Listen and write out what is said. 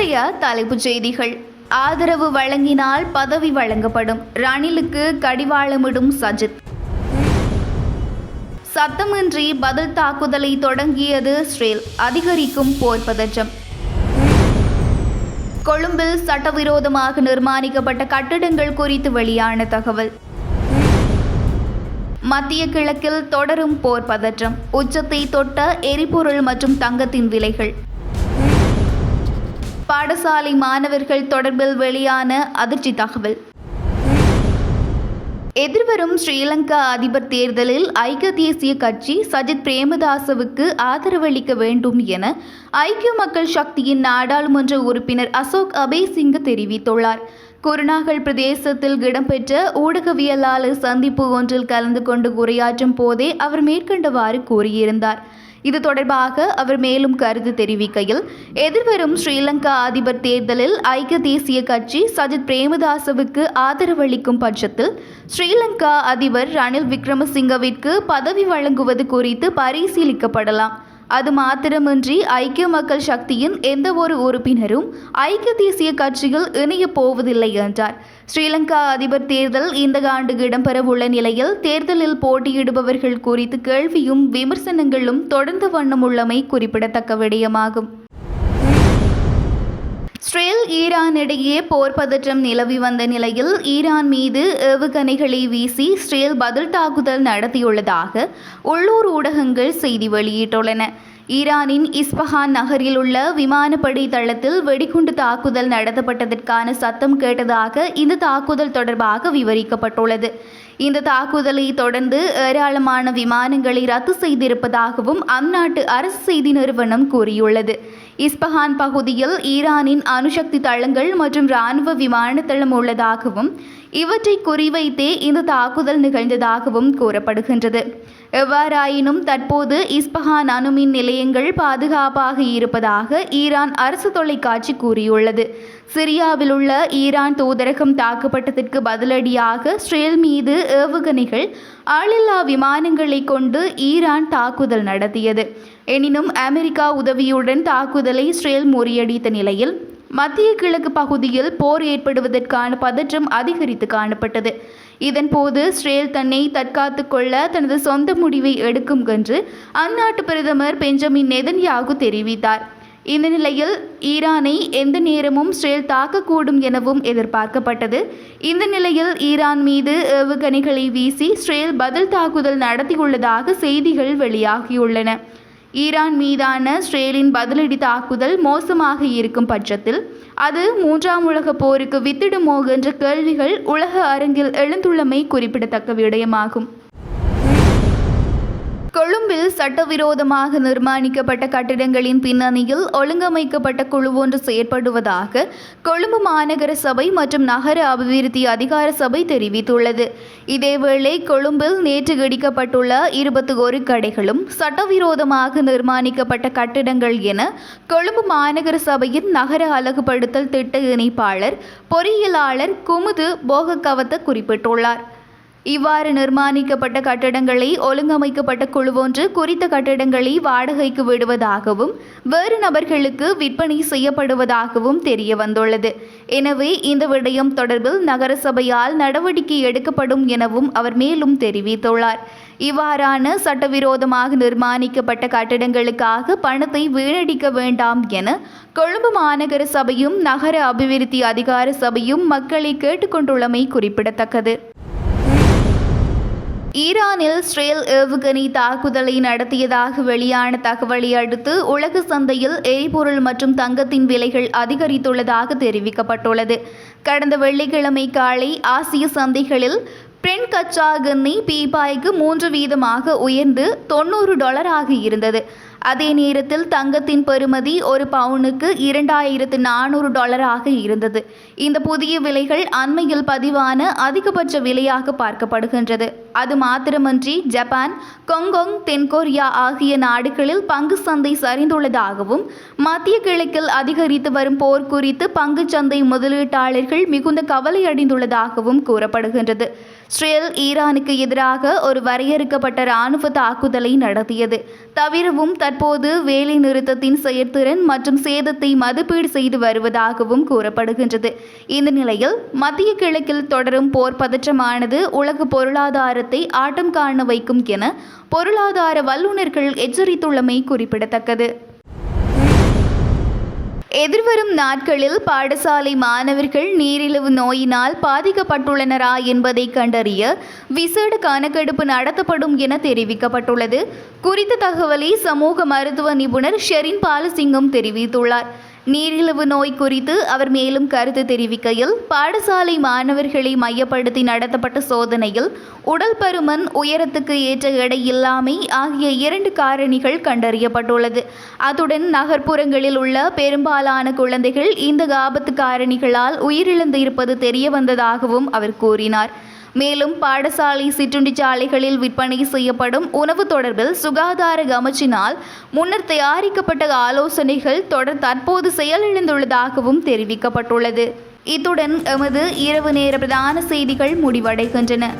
இன்றைய தலைப்புச் செய்திகள். ஆதரவு வழங்கினால் பதவி வழங்கப்படும். ரணிலுக்கு கடிவாளமிடும் சஜித். சத்தமின்றி பதில் தாக்குதலை தொடங்கியது ஸ்ரேல். அதிகரிக்கும் போர் பதற்றம். கொழும்பில் சட்டவிரோதமாக நிர்மாணிக்கப்பட்ட கட்டிடங்கள் குறித்து வெளியான தகவல். மத்திய கிழக்கில் தொடரும் போர் பதற்றம். உச்சத்தை தொட்ட எரிபொருள் மற்றும் தங்கத்தின் விலைகள். பாடசாலை மாணவர்கள் தொடர்பில் வெளியான அதிர்ச்சி தகவல். எதிர்வரும் ஸ்ரீலங்கா அதிபர் தேர்தலில் ஐக்கிய தேசிய கட்சி சஜித் பிரேமதாசவுக்கு ஆதரவளிக்க வேண்டும் என ஐக்கிய மக்கள் சக்தியின் நாடாளுமன்ற உறுப்பினர் அசோக் அபேசிங்க தெரிவித்துள்ளார். குருநாகல் பிரதேசத்தில் இடம்பெற்ற ஊடகவியலாளர் சந்திப்பு ஒன்றில் கலந்து கொண்டு உரையாற்றும் போதே அவர் மேற்கண்டவாறு கூறியிருந்தார். இது தொடர்பாக அவர் மேலும் கருத்து தெரிவிக்கையில் எதிர்வரும் ஸ்ரீலங்கா அதிபர் தேர்தலில் ஐக்கிய தேசிய கட்சி சஜித் பிரேமதாசவுக்கு ஆதரவளிக்கும் பட்சத்தில் ஸ்ரீலங்கா அதிபர் ரணில் விக்ரமசிங்கவிற்கு பதவி வழங்குவது குறித்து பரிசீலிக்கப்படலாம். அது மாத்திரமின்றி ஐக்கிய மக்கள் சக்தியின் எந்த ஒரு உறுப்பினரும் ஐக்கிய தேசிய கட்சியில் இணையப் போவதில்லை என்றார். ஸ்ரீலங்கா அதிபர் தேர்தல் இந்த ஆண்டு இடம்பெறவுள்ள நிலையில் தேர்தலில் போட்டியிடுபவர்கள் குறித்து கேள்வியும் விமர்சனங்களும் தொடர்ந்து வண்ணம் உள்ளமை குறிப்பிடத்தக்க விடயமாகும். ஸ்ரேல் ஈரான் இடையே போர் பதற்றம் நிலவி வந்த நிலையில் ஈரான் மீது ஏவுகணைகளை வீசி ஸ்ரேல் பதில் தாக்குதல் நடத்தியுள்ளதாக உள்ளூர் ஊடகங்கள் செய்தி வெளியிட்டுள்ளன. ஈரானின் இஸ்பஹான் நகரில் உள்ள விமானப்படை தளத்தில் வெடிகுண்டு தாக்குதல் நடத்தப்பட்டதற்கான சத்தம் கேட்டதாக இந்த தாக்குதல் தொடர்பாக விவரிக்கப்பட்டுள்ளது. இந்த தாக்குதலை தொடர்ந்து ஏராளமான விமானங்களை ரத்து செய்திருப்பதாகவும் அந்நாட்டு அரசு செய்தி நிறுவனம் கூறியுள்ளது. இஸ்பஹான் பகுதியில் ஈரானின் அணுசக்தி தளங்கள் மற்றும் இராணுவ விமான தளம் உள்ளதாகவும் இவற்றை குறிவைத்தே இந்த தாக்குதல் நிகழ்ந்ததாகவும் கூறப்படுகின்றது. எவ்வாறாயினும் தற்போது இஸ்பஹான் அணுமின் நிலையங்கள் பாதுகாப்பாக இருப்பதாக ஈரான் அரசு தொலைக்காட்சி கூறியுள்ளது. சிரியாவில் உள்ள ஈரான் தூதரகம் தாக்கப்பட்டதற்கு பதிலடியாக ஸ்ரேல் மீது ஏவுகணைகள் ஆளில்லா விமானங்களை கொண்டு ஈரான் தாக்குதல் நடத்தியது. எனினும் அமெரிக்கா உதவியுடன் தாக்குதலை ஸ்ரேல் முறியடித்த நிலையில் மத்திய கிழக்கு பகுதியில் போர் ஏற்படுவதற்கான பதற்றம் அதிகரித்து காணப்பட்டது. இதன்போது ஸ்ரேல் தன்னை தற்காத்து கொள்ள தனது சொந்த முடிவை எடுக்கும் என்று அந்நாட்டு பிரதமர் பெஞ்சமின் நெதன்யாகு தெரிவித்தார். இந்த நிலையில் ஈரானை எந்த நேரமும் ஸ்ரேல் தாக்கக்கூடும் எனவும் எதிர்பார்க்கப்பட்டது. இந்த நிலையில் ஈரான் மீது ஏவுகணைகளை வீசி ஸ்ரேல் பதில் தாக்குதல் நடத்தியுள்ளதாக செய்திகள் வெளியாகியுள்ளன. ஈரான் மீதான ஸ்ரேலின் பதிலடி தாக்குதல் மோசமாக இருக்கும் பட்சத்தில் அது மூன்றாம் உலக போருக்கு வித்திடுமோ என்ற கேள்விகள் உலக அரங்கில் எழுந்துள்ளமை குறிப்பிடத்தக்க விடயமாகும். கொழும்பில் சட்டவிரோதமாக நிர்மாணிக்கப்பட்ட கட்டிடங்களின் பின்னணியில் ஒழுங்கமைக்கப்பட்ட குழு ஒன்று செயற்படுவதாக கொழும்பு மாநகர சபை மற்றும் நகர அபிவிருத்தி அதிகார சபை தெரிவித்துள்ளது. இதேவேளை கொழும்பில் நேற்று இடிக்கப்பட்டுள்ள இருபத்தி ஒரு கடைகளும் சட்டவிரோதமாக நிர்மாணிக்கப்பட்ட கட்டிடங்கள் என கொழும்பு மாநகர சபையின் நகர அழகுபடுத்தல் திட்ட இணைப்பாளர் பொறியியலாளர் குமுது போகக்கவத்த குறிப்பிட்டுள்ளார். இவ்வாறு நிர்மாணிக்கப்பட்ட கட்டடங்களை ஒழுங்கமைக்கப்பட்ட குழுவொன்று குறித்த கட்டடங்களை வாடகைக்கு விடுவதாகவும் வேறு நபர்களுக்கு விற்பனை செய்யப்படுவதாகவும் தெரிய வந்துள்ளது எனவே இந்த விடயம் தொடர்பில் நகரசபையால் நடவடிக்கை எடுக்கப்படும் எனவும் அவர் மேலும் தெரிவித்துள்ளார். இவ்வாறான சட்டவிரோதமாக நிர்மாணிக்கப்பட்ட கட்டடங்களுக்காக பணத்தை வீணடிக்க வேண்டாம் என கொழும்பு மாநகர சபையும் நகர அபிவிருத்தி அதிகார சபையும் மக்களை கேட்டுக்கொண்டுள்ளமை குறிப்பிடத்தக்கது. ஈரானில் ஸ்ரேல் ஏவுகணை தாக்குதலை நடத்தியதாக வெளியான தகவலை அடுத்து உலக சந்தையில் எரிபொருள் மற்றும் தங்கத்தின் விலைகள் அதிகரித்துள்ளதாக தெரிவிக்கப்பட்டுள்ளது. கடந்த வெள்ளிக்கிழமை காலை ஆசிய சந்தைகளில் பிரெண்ட் கச்சா எண்ணெய் பீபாய்க்கு மூன்று வீதமாக உயர்ந்து தொண்ணூறு டாலராக இருந்தது. அதே நேரத்தில் தங்கத்தின் பெறுமதி ஒரு பவுனுக்கு இரண்டாயிரத்து நானூறு டாலராக இருந்தது. இந்த புதிய விலைகள் அண்மையில் பதிவான அதிகபட்ச விலையாக பார்க்கப்படுகின்றது. அது மாத்திரமன்றி ஜப்பான் கொங்கொங் தென்கொரியா ஆகிய நாடுகளில் பங்கு சந்தை சரிந்துள்ளதாகவும் மத்திய கிழக்கில் அதிகரித்து வரும் போர் குறித்து பங்கு சந்தை முதலீட்டாளர்கள் மிகுந்த கவலை அடைந்துள்ளதாகவும் கூறப்படுகின்றது. இஸ்ரேல் ஈரானுக்கு எதிராக ஒரு வரையறுக்கப்பட்ட இராணுவ தாக்குதலை நடத்தியது. தவிரவும் தற்போது வேலை நிறுத்தத்தின் செயற்திறன் மற்றும் சேதத்தை மதிப்பீடு செய்து வருவதாகவும் கூறப்படுகின்றது. இந்த நிலையில் மத்திய கிழக்கில் தொடரும் போர் பதற்றமானது உலக பொருளாதார பொருளாதாரத்தை ஆட்டம் காண வைக்கும் என பொருளாதார வல்லுநர்கள் எச்சரித்துள்ளமை குறிப்பிடத்தக்கது. எதிர்வரும் நாட்களில் பாடசாலை மாணவர்கள் நீரிழிவு நோயினால் பாதிக்கப்பட்டுள்ளனரா என்பதை கண்டறிய விசேட கணக்கெடுப்பு நடத்தப்படும் என தெரிவிக்கப்பட்டுள்ளது. குறித்த தகவலை சமூக மருத்துவ நிபுணர் ஷெரின் பாலசிங்கம் தெரிவித்துள்ளார். நீரிழிவு நோய் குறித்து அவர் மேலும் கருத்து தெரிவிக்கையில் பாடசாலை மாணவர்களை மையப்படுத்தி நடத்தப்பட்ட சோதனையில் உடல் பருமன் உயரத்துக்கு ஏற்ற எடை இல்லாமை ஆகிய இரண்டு காரணிகள் கண்டறியப்பட்டுள்ளது. அத்துடன் நகர்ப்புறங்களில் உள்ள பெரும்பாலான குழந்தைகள் இந்த ஆபத்து காரணிகளால் உயிரிழந்து இருப்பது தெரிய வந்ததாகவும் அவர் கூறினார். மேலும் பாடசாலை சிற்றுண்டிச்சாலைகளில் விற்பனை செய்யப்படும் உணவு தொடர்பில் சுகாதார அமைச்சினால் முன்னர் தயாரிக்கப்பட்ட ஆலோசனைகள் தொடர் தற்போது செயலிழந்துள்ளதாகவும் தெரிவிக்கப்பட்டுள்ளது. இத்துடன் எமது இரவு நேர பிரதான செய்திகள் முடிவடைகின்றன.